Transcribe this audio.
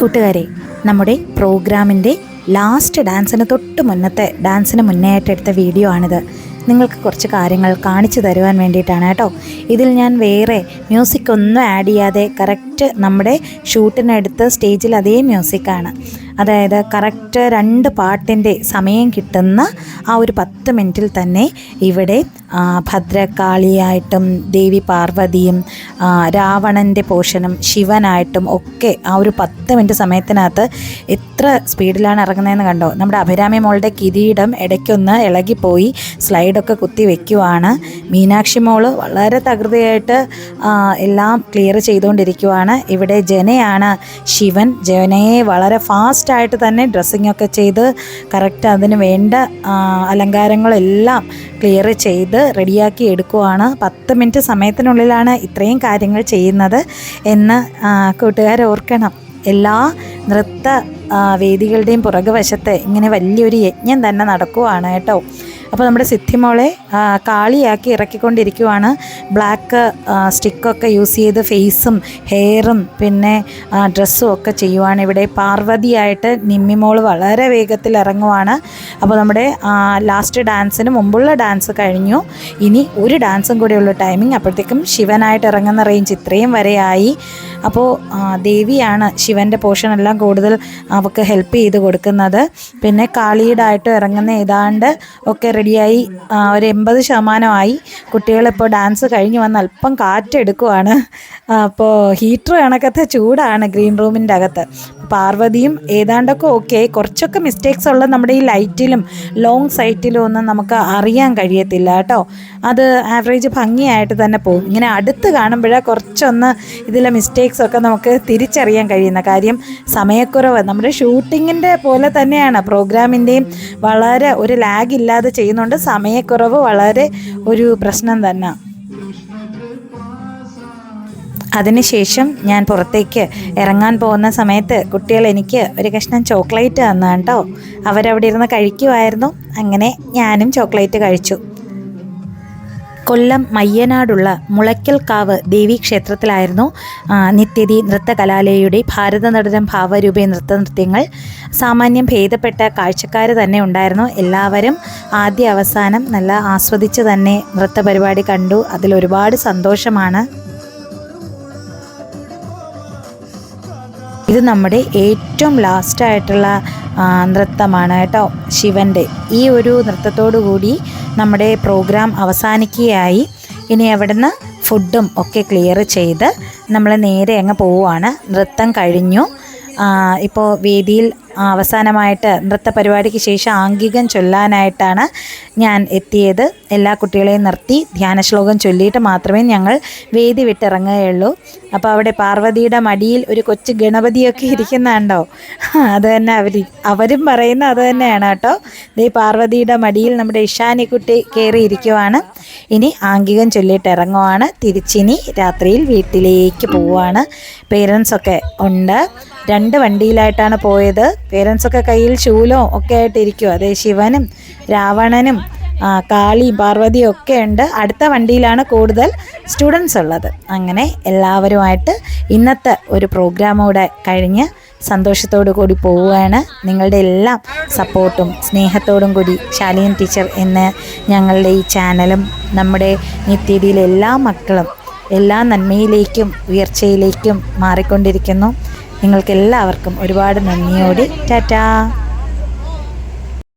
കൂട്ടുകാരെ നമ്മുടെ പ്രോഗ്രാമിന്റെ ലാസ്റ്റ് ഡാൻസിന് തൊട്ട് മുന്നത്തെ ഡാൻസിന് മുന്നേ ആയിട്ട് എടുത്ത വീഡിയോ ആണിത്. നിങ്ങൾക്ക് കുറച്ച് കാര്യങ്ങൾ കാണിച്ചു തരുവാൻ വേണ്ടിയിട്ടാണ് കേട്ടോ. ഇതിൽ ഞാൻ വേറെ മ്യൂസിക് ഒന്നും ആഡ് ചെയ്യാതെ കറക്റ്റ് നമ്മുടെ ഷൂട്ടിനടുത്ത് സ്റ്റേജിൽ അതേ മ്യൂസിക്കാണ്. അതായത് കറക്റ്റ് രണ്ട് പാട്ടിന്റെ സമയം കിട്ടുന്ന ആ ഒരു പത്ത് മിനിറ്റിൽ തന്നെ ഇവിടെ ഭദ്രകാളിയായിട്ടും ദേവി പാർവതിയും രാവണന്റെ പോഷനും ശിവനായിട്ടും ഒക്കെ ആ ഒരു പത്ത് മിനിറ്റ് സമയത്തിനകത്ത് എത്ര സ്പീഡിലാണ് ഇറങ്ങുന്നതെന്ന് കണ്ടോ? നമ്മുടെ അഭിരാമി മോളുടെ കിരീടം ഇടയ്ക്കൊന്ന് ഇളകിപ്പോയി സ്ലൈഡൊക്കെ കുത്തി വെക്കുവാണ്. മീനാക്ഷി മോൾ വളരെ തകൃതിയായിട്ട് എല്ലാം ക്ലിയർ ചെയ്തുകൊണ്ടിരിക്കുവാണ്. ഇവിടെ ജനയാണ് ശിവൻ. ജനയെ വളരെ ഫാസ്റ്റായിട്ട് തന്നെ ഡ്രസ്സിങ് ഒക്കെ ചെയ്ത് കറക്റ്റ് അതിന് വേണ്ട അലങ്കാരങ്ങളെല്ലാം ക്ലിയർ ചെയ്ത് റെഡിയാക്കി എടുക്കുവാണ്. പത്ത് മിനിറ്റ് സമയത്തിനുള്ളിലാണ് ഇത്രയും കാര്യങ്ങൾ ചെയ്യുന്നത് എന്ന് കൂട്ടുകാർ ഓർക്കണം. എല്ലാ നൃത്ത വേദികളുടെയും പുറകുവശത്ത് ഇങ്ങനെ വലിയൊരു യജ്ഞം തന്നെ നടക്കുവാണ് കേട്ടോ. അപ്പോൾ നമ്മുടെ സിദ്ധിമോളെ കാളിയാക്കി ഇറക്കിക്കൊണ്ടിരിക്കുവാണ്. ബ്ലാക്ക് സ്റ്റിക്കൊക്കെ യൂസ് ചെയ്ത് ഫേസും ഹെയറും പിന്നെ ഡ്രസ്സും ഒക്കെ ചെയ്യുവാണ് ഇവിടെ. പാർവതിയായിട്ട് നിമ്മിമോൾ വളരെ വേഗത്തിൽ ഇറങ്ങുവാണ്. അപ്പോൾ നമ്മുടെ ലാസ്റ്റ് ഡാൻസിന് മുമ്പുള്ള ഡാൻസ് കഴിഞ്ഞു. ഇനി ഒരു ഡാൻസും കൂടെയുള്ള ടൈമിംഗ് അപ്പോഴത്തേക്കും ശിവനായിട്ട് ഇറങ്ങുന്ന റേഞ്ച് ഇത്രയും വരെയായി. അപ്പോൾ ദേവിയാണ് ശിവന്റെ എല്ലാം കൂടുതൽ അവൾക്ക് ഹെൽപ്പ് ചെയ്ത് കൊടുക്കുന്നത്. പിന്നെ കാളിയുടെ ആയിട്ട് ഇറങ്ങുന്ന ഏതാണ്ട് ഒക്കെ റെഡിയായി ഒരു എൺപത് ശതമാനമായി. കുട്ടികളിപ്പോൾ ഡാൻസ് കഴിഞ്ഞ് വന്ന് അല്പം കാറ്റെടുക്കുവാണ്. അപ്പോൾ ഹീറ്റർ കണക്കത്തെ ചൂടാണ് ഗ്രീൻ റൂമിന്റെ അകത്ത്. പാർവതിയും ഏതാണ്ടൊക്കെ ഓക്കെ കുറച്ചൊക്കെ മിസ്റ്റേക്സ് ഉള്ള നമ്മുടെ ഈ ലൈറ്റിലും ലോങ് സൈറ്റിലും ഒന്നും നമുക്ക് അറിയാൻ കഴിയത്തില്ല കേട്ടോ. അത് ആവറേജ് ഭംഗിയായിട്ട് തന്നെ പോകും. ഇങ്ങനെ അടുത്ത് കാണുമ്പോഴേ കുറച്ചൊന്ന് ഇതിലെ മിസ്റ്റേക്സ് ഒക്കെ നമുക്ക് തിരിച്ചറിയാൻ കഴിയുന്ന കാര്യം സമയക്കുറവ്. നമ്മുടെ ഷൂട്ടിങ്ങിന്റെ പോലെ തന്നെയാണ്. പ്രോഗ്രാമിന്റെയും വളരെ ഒരു ലാഗ് ഇല്ലാതെ ചെയ്യുന്നുണ്ട്. സമയക്കുറവ് വളരെ ഒരു പ്രശ്നം തന്നെ. അതിനുശേഷം ഞാൻ പുറത്തേക്ക് ഇറങ്ങാൻ പോകുന്ന സമയത്ത് കുട്ടികൾ എനിക്ക് ഒരു കഷ്ണം ചോക്ലേറ്റ് തന്നാണ് കേട്ടോ. അവരവിടെ ഇരുന്ന് കഴിക്കുമായിരുന്നു അങ്ങനെ ഞാനും ചോക്ലേറ്റ് കഴിച്ചു. കൊല്ലം മയ്യനാടുള്ള മുളയ്ക്കൽക്കാവ് ദേവീക്ഷേത്രത്തിലായിരുന്നു ക്ഷേത്രത്തിലായിരുന്നു നിത്യതി നൃത്തകലാലയയുടെ ഭാരതനടനം ഭാവരൂപേ നൃത്തനൃത്യങ്ങൾ. സാമാന്യം ഭേദപ്പെട്ട കാഴ്ചക്കാർ തന്നെ ഉണ്ടായിരുന്നു. എല്ലാവരും ആദ്യ അവസാനം നല്ല ആസ്വദിച്ച് തന്നെ നൃത്ത പരിപാടി കണ്ടു. അതിലൊരുപാട് സന്തോഷമാണ് ഇത് നമ്മുടെ ഏറ്റവും ലാസ്റ്റായിട്ടുള്ള നൃത്തമാണ് കേട്ടോ ശിവന്റെ ഈ ഒരു നൃത്തത്തോടു കൂടി നമ്മുടെ പ്രോഗ്രാം അവസാനിക്കുകയായി. ഇനി അവിടുന്ന് ഫുഡും ഒക്കെ ക്ലിയർ ചെയ്ത് നമ്മൾ നേരെ അങ്ങ് പോവുകയാണ് നൃത്തം കഴിഞ്ഞു. ഇപ്പോൾ വേദിയിൽ അവസാനമായിട്ട് നൃത്ത പരിപാടിക്ക് ശേഷം ആംഗികം ചൊല്ലാനായിട്ടാണ് ഞാൻ എത്തിയത്. എല്ലാ കുട്ടികളെയും നിർത്തി ധ്യാന ശ്ലോകം ചൊല്ലിയിട്ട് മാത്രമേ ഞങ്ങൾ വേദി വിട്ടിറങ്ങുകയുള്ളൂ. അപ്പോൾ അവിടെ പാർവതിയുടെ മടിയിൽ ഒരു കൊച്ചു ഗണപതിയൊക്കെ ഇരിക്കുന്നുണ്ടോ? അത് തന്നെ അവർ അവരും പറയുന്ന അത് തന്നെയാണ് കേട്ടോ. ഈ പാർവതിയുടെ മടിയിൽ നമ്മുടെ ഇഷാനിക്കുട്ടി കയറിയിരിക്കുവാണ് ഇനി ആംഗികം ചൊല്ലിയിട്ട് ഇറങ്ങുവാണ്. തിരിച്ചിനി രാത്രിയിൽ വീട്ടിലേക്ക് പോവുകയാണ് പേരൻസൊക്കെ ഉണ്ട്. രണ്ട് വണ്ടിയിലായിട്ടാണ് പോയത്. പേരൻസൊക്കെ കയ്യിൽ ശൂലവും ഒക്കെ ആയിട്ടിരിക്കും അതെ ശിവനും രാവണനും കാളി പാർവതി പാർവതിയും ഒക്കെ ഉണ്ട്. അടുത്ത വണ്ടിയിലാണ് കൂടുതൽ സ്റ്റുഡൻസ് ഉള്ളത്. അങ്ങനെ എല്ലാവരുമായിട്ട് ഇന്നത്തെ ഒരു പ്രോഗ്രാമോടെ കഴിഞ്ഞ് സന്തോഷത്തോടു കൂടി പോവുകയാണ്. നിങ്ങളുടെ എല്ലാം സപ്പോർട്ടും സ്നേഹത്തോടും കൂടി ശാലിയൻ ടീച്ചർ എന്ന ഞങ്ങളുടെ ഈ ചാനലും നമ്മുടെ നിത്യതിയിലെ എല്ലാ മക്കളും എല്ലാ നന്മയിലേക്കും ഉയർച്ചയിലേക്കും മാറിക്കൊണ്ടിരിക്കുന്നു. നിങ്ങൾക്ക് എല്ലാവർക്കും ഒരുപാട് നന്ദിയോടെ ടാറ്റാ.